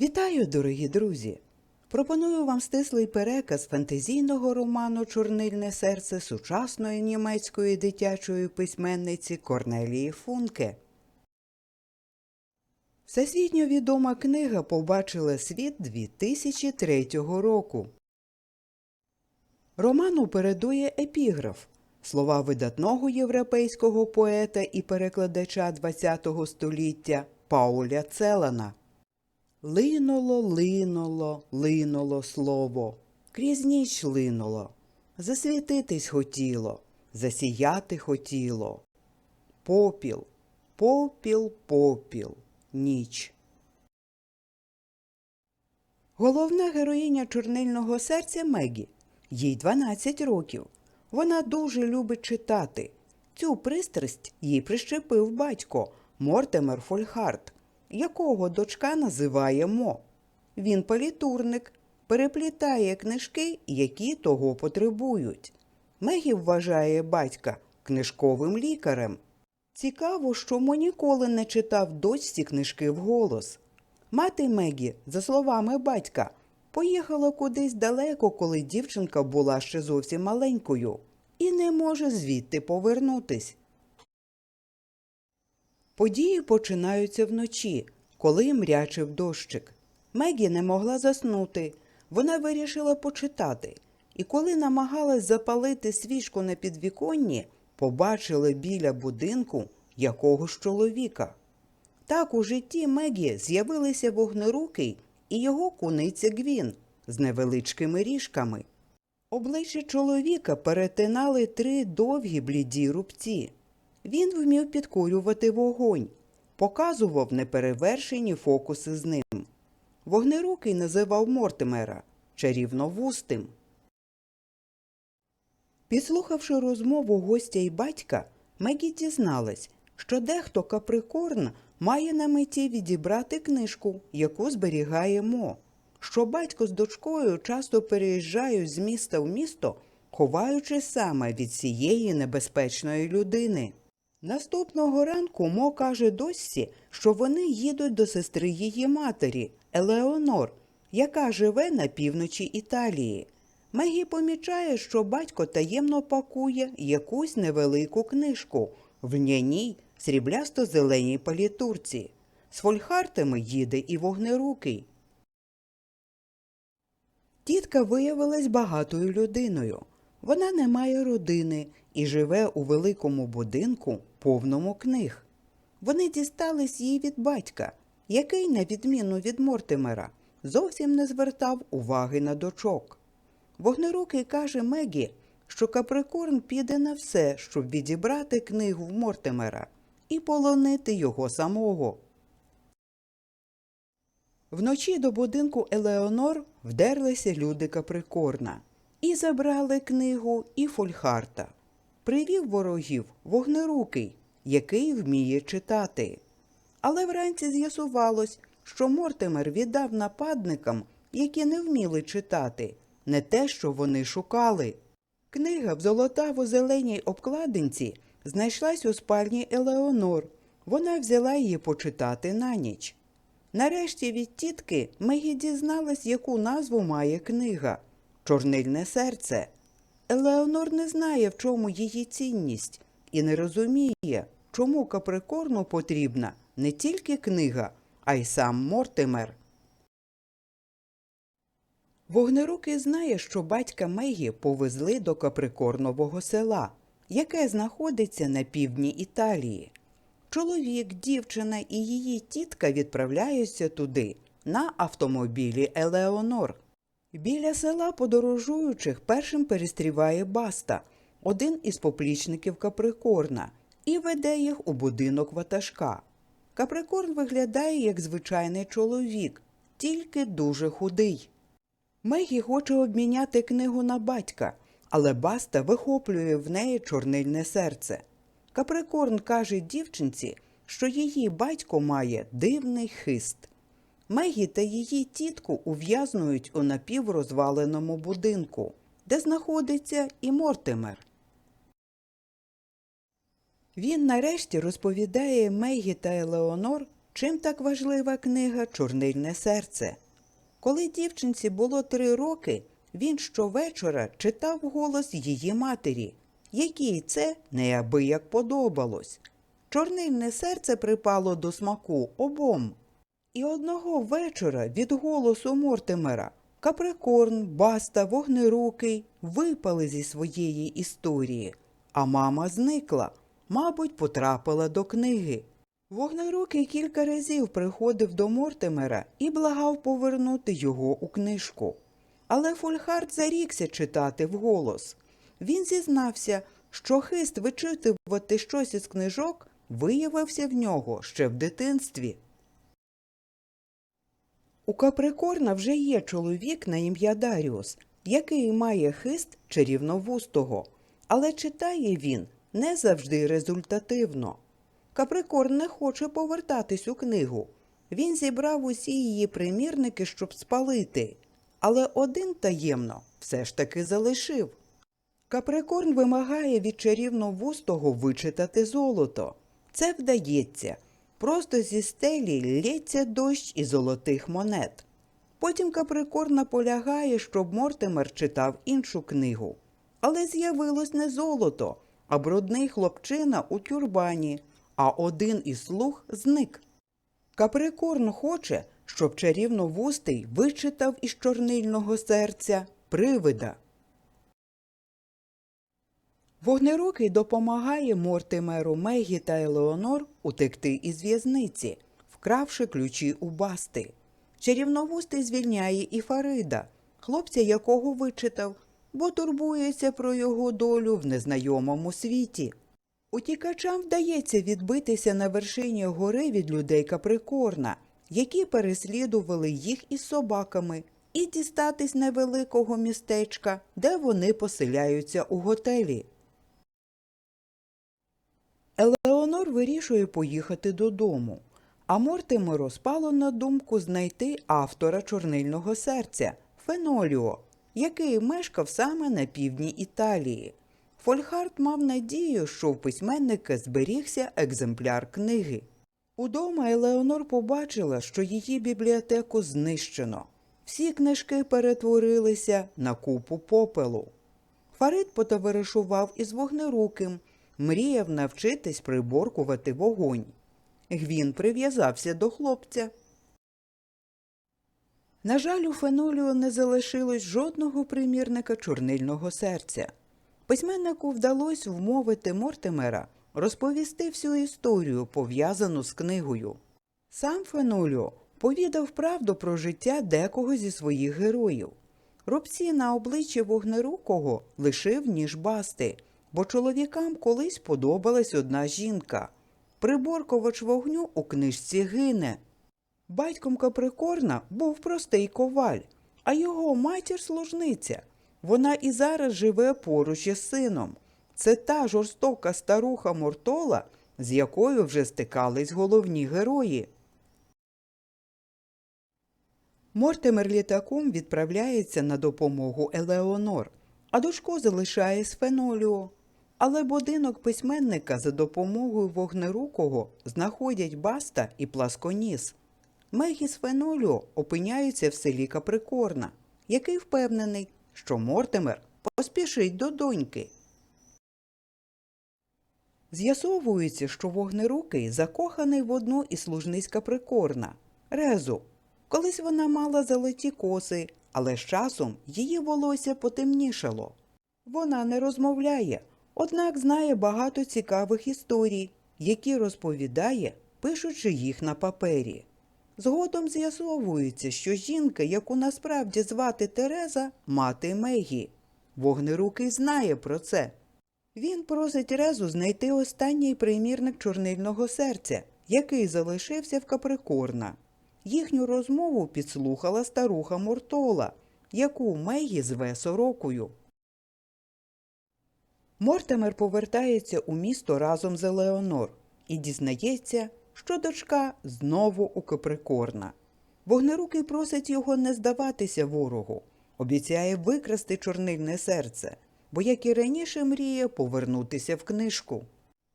Вітаю, дорогі друзі! Пропоную вам стислий переказ фантазійного роману Чорнильне серце сучасної німецької дитячої письменниці Корнелії Функе. Всесвітньо відома книга побачила світ 2003 року. Роману передує епіграф слова видатного європейського поета і перекладача ХХ століття Пауля Целана. Линуло, линуло, линуло слово, крізь ніч линуло, засвітитись хотіло, засіяти хотіло. Попіл, попіл, попіл, ніч. Головна героїня чорнильного серця Мегі. Їй 12 років. Вона дуже любить читати. Цю пристрасть їй прищепив батько Мортемер Фольхарт, якого дочка називає Мо. Він політурник, переплітає книжки, які того потребують. Мегі вважає батька книжковим лікарем. Цікаво, що Мо ніколи не читав дочці книжки вголос. Мати Мегі, за словами батька, поїхала кудись далеко, коли дівчинка була ще зовсім маленькою, і не може звідти повернутись. Події починаються вночі, коли мрячив дощик. Мегі не могла заснути. Вона вирішила почитати, і коли намагалась запалити свічку на підвіконні, побачила біля будинку якогось чоловіка. Так у житті Мегі з'явилися вогнерукий і його куниця Гвін з невеличкими ріжками. Обличчя чоловіка перетинали три довгі бліді рубці. Він вмів підкурювати вогонь, показував неперевершені фокуси з ним. Вогнерукий називав Мортимера чарівновустим. Підслухавши розмову гостя і батька, Мегі дізналась, що дехто Каприкорн має на меті відібрати книжку, яку зберігає Мо, що батько з дочкою часто переїжджають з міста в місто, ховаючись саме від цієї небезпечної людини. Наступного ранку Мо каже дочці, що вони їдуть до сестри її матері, Елеонор, яка живе на півночі Італії. Мегі помічає, що батько таємно пакує якусь невелику книжку в льняній сріблясто-зеленій палітурці. З фольхартами їде і вогнерукий. Тітка виявилась багатою людиною. Вона не має родини і живе у великому будинку, повному книг. Вони дістались їй від батька, який, на відміну від Мортимера, зовсім не звертав уваги на дочок. Вогнерукий каже Мегі, що Каприкорн піде на все, щоб відібрати книгу в Мортимера і полонити його самого. Вночі до будинку Елеонор вдерлися люди Каприкорна і забрали книгу і Фольхарта. Привів ворогів вогнерукий, який вміє читати. Але вранці з'ясувалось, що Мортимер віддав нападникам, які не вміли читати, не те, що вони шукали. Книга в золотаво-зеленій обкладинці знайшлась у спальні Елеонор. Вона взяла її почитати на ніч. Нарешті від тітки Мегі дізналась, яку назву має книга Чорнильне серце. Елеонор не знає, в чому її цінність, і не розуміє, чому Каприкорну потрібна не тільки книга, а й сам Мортимер. Вогнерукий знає, що батька Мегі повезли до Каприкорнового села, яке знаходиться на півдні Італії. Чоловік, дівчина і її тітка відправляються туди на автомобілі Елеонор. Біля села подорожуючих першим перестріває Баста, один із поплічників Каприкорна, і веде їх у будинок ватажка. Каприкорн виглядає як звичайний чоловік, тільки дуже худий. Мегі хоче обміняти книгу на батька, але Баста вихоплює в неї чорнильне серце. Каприкорн каже дівчинці, що її батько має дивний хист. Мегі та її тітку ув'язнують у напіврозваленому будинку, де знаходиться і Мортимер. Він нарешті розповідає Мегі та Елеонор чим так важлива книга Чорнильне серце. Коли дівчинці було три роки, він щовечора читав голос її матері, якій це неабияк подобалось. Чорнильне серце припало до смаку обом. І одного вечора від голосу Мортимера Каприкорн, Баста, Вогнерукий випали зі своєї історії, а мама зникла, мабуть, потрапила до книги. Вогнерукий кілька разів приходив до Мортимера і благав повернути його у книжку. Але Фульхард зарікся читати вголос. Він зізнався, що хист вичитувати щось із книжок виявився в нього ще в дитинстві. У Каприкорна вже є чоловік на ім'я Даріус, який має хист чарівновустого, але читає він не завжди результативно. Каприкорн не хоче повертатись у книгу. Він зібрав усі її примірники, щоб спалити, але один таємно все ж таки залишив. Каприкорн вимагає від чарівновустого вичитати золото. Це вдається. Просто зі стелі лється дощ із золотих монет. Потім Каприкорн наполягає, щоб Мортимер читав іншу книгу. Але з'явилось не золото, а брудний хлопчина у тюрбані, а один із слуг зник. Каприкорн хоче, щоб чарівновустий вичитав із чорнильного серця привида. Вогнерукий допомагає Мортимеру Мегі та Елеонор утекти із в'язниці, вкравши ключі у басти. Чарівновустий звільняє і Фарида, хлопця якого вичитав, бо турбується про його долю в незнайомому світі. Утікачам вдається відбитися на вершині гори від людей Каприкорна, які переслідували їх із собаками, і дістатись невеликого містечка, де вони поселяються у готелі. Елеонор вирішує поїхати додому, а Мортимеру спало на думку знайти автора чорнильного серця Феноліо, який мешкав саме на півдні Італії. Фольхард мав надію, що в письменника зберігся екземпляр книги. Удома Елеонор побачила, що її бібліотеку знищено. Всі книжки перетворилися на купу попелу. Фарид потоваришував із вогнеруким, мріяв навчитись приборкувати вогонь. Гвін прив'язався до хлопця. На жаль, у Феноліо не залишилось жодного примірника чорнильного серця. Письменнику вдалося вмовити Мортимера розповісти всю історію, пов'язану з книгою. Сам Феноліо повідав правду про життя декого зі своїх героїв. Рубці на обличчі вогнерукого лишив ніж басти, бо чоловікам колись подобалась одна жінка. Приборковач вогню у книжці гине. Батьком Каприкорна був простий коваль, а його матір служниця. Вона і зараз живе поруч із сином. Це та жорстока старуха Мортола, з якою вже стикались головні герої. Мортимер літаком відправляється на допомогу Елеонор, а дочку залишає з Феноліо. Але будинок письменника за допомогою вогнерукого знаходять Баста і Пласконіс. Мегі з Феноліо опиняються в селі Каприкорна, який впевнений, що Мортимер поспішить до доньки. З'ясовується, що вогнерукий закоханий в одну із служниць Каприкорна – Резу. Колись вона мала золоті коси, але з часом її волосся потемнішало. Вона не розмовляє, однак знає багато цікавих історій, які розповідає, пишучи їх на папері. Згодом з'ясовується, що жінка, яку насправді звати Тереза, мати Мегі. Вогнерукий знає про це. Він просить Резу знайти останній примірник чорнильного серця, який залишився в Каприкорна. Їхню розмову підслухала старуха Мортола, яку Мегі зве сорокою. Мортимер повертається у місто разом з Елеонор і дізнається, що дочка знову у Каприкорна. Вогнерукий просить його не здаватися ворогу, обіцяє викрасти чорнильне серце, бо, як і раніше, мріє повернутися в книжку.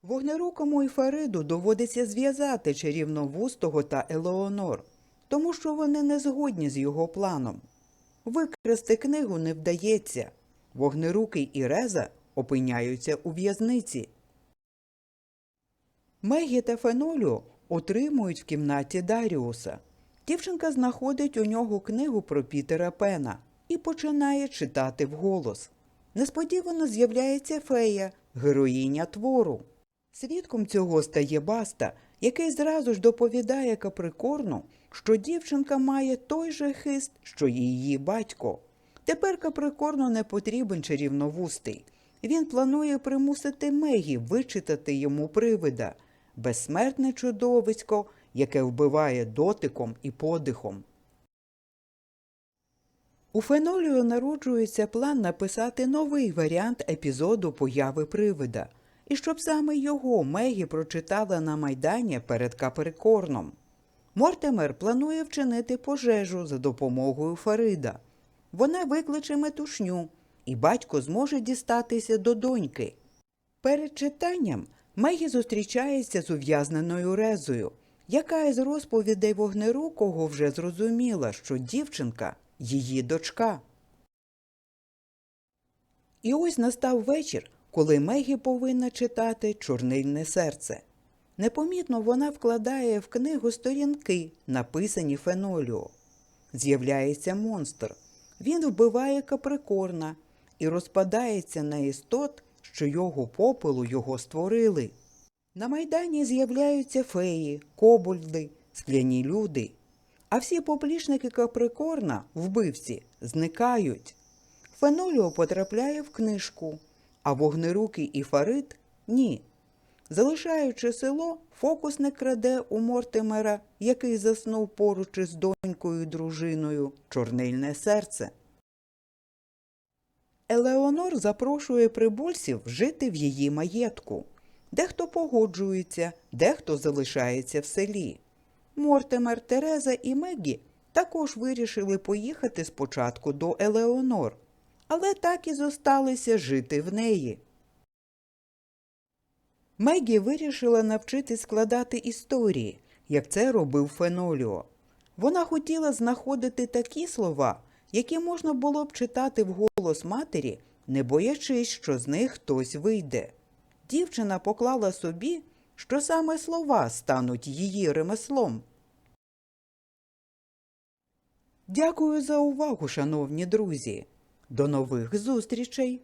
Вогнерукому і Фариду доводиться зв'язати чарівновустого та Елеонор, тому що вони не згодні з його планом. Викрасти книгу не вдається. Вогнерукий і Реза опиняються у в'язниці. Мегі та Фенолю отримують в кімнаті Даріуса. Дівчинка знаходить у нього книгу про Пітера Пена і починає читати вголос. Несподівано з'являється фея, героїня твору. Свідком цього стає Баста, який зразу ж доповідає Каприкорну, що дівчинка має той же хист, що й її батько. Тепер Каприкорну не потрібен чарівновустий. Він планує примусити Мегі вичитати йому привида, безсмертне чудовисько, яке вбиває дотиком і подихом. У Фенолію народжується план написати новий варіант епізоду появи привида, і щоб саме його Мегі прочитала на майдані перед Каприкорном. Мортимер планує вчинити пожежу за допомогою Фарида. Вона викличе метушню, і батько зможе дістатися до доньки. Перед читанням Мегі зустрічається з ув'язненою Резою, яка із розповідей вогнерукого вже зрозуміла, що дівчинка її дочка. І ось настав вечір, коли Мегі повинна читати чорнильне серце. Непомітно вона вкладає в книгу сторінки, написані Феноліо. З'являється монстр. Він вбиває каприкорна і розпадається на істот, що його попелу його створили. На майдані з'являються феї, кобольди, скляні люди. А всі поплічники каприкорна, вбивці, зникають. Феноліо потрапляє в книжку, а вогнерукий і Фарид – ні. Залишаючи село, фокусник краде у Мортимера, який заснув поруч із донькою дружиною, чорнильне серце. Елеонор запрошує прибульців жити в її маєтку. Дехто погоджується, дехто залишається в селі. Мортимер, Тереза і Мегі також вирішили поїхати спочатку до Елеонор, але так і зосталися жити в неї. Мегі вирішила навчити складати історії, як це робив Феноліо. Вона хотіла знаходити такі слова, які можна було б читати вголос матері, не боячись, що з них хтось вийде. Дівчина поклала собі, що саме слова стануть її ремеслом. Дякую за увагу, шановні друзі. До нових зустрічей!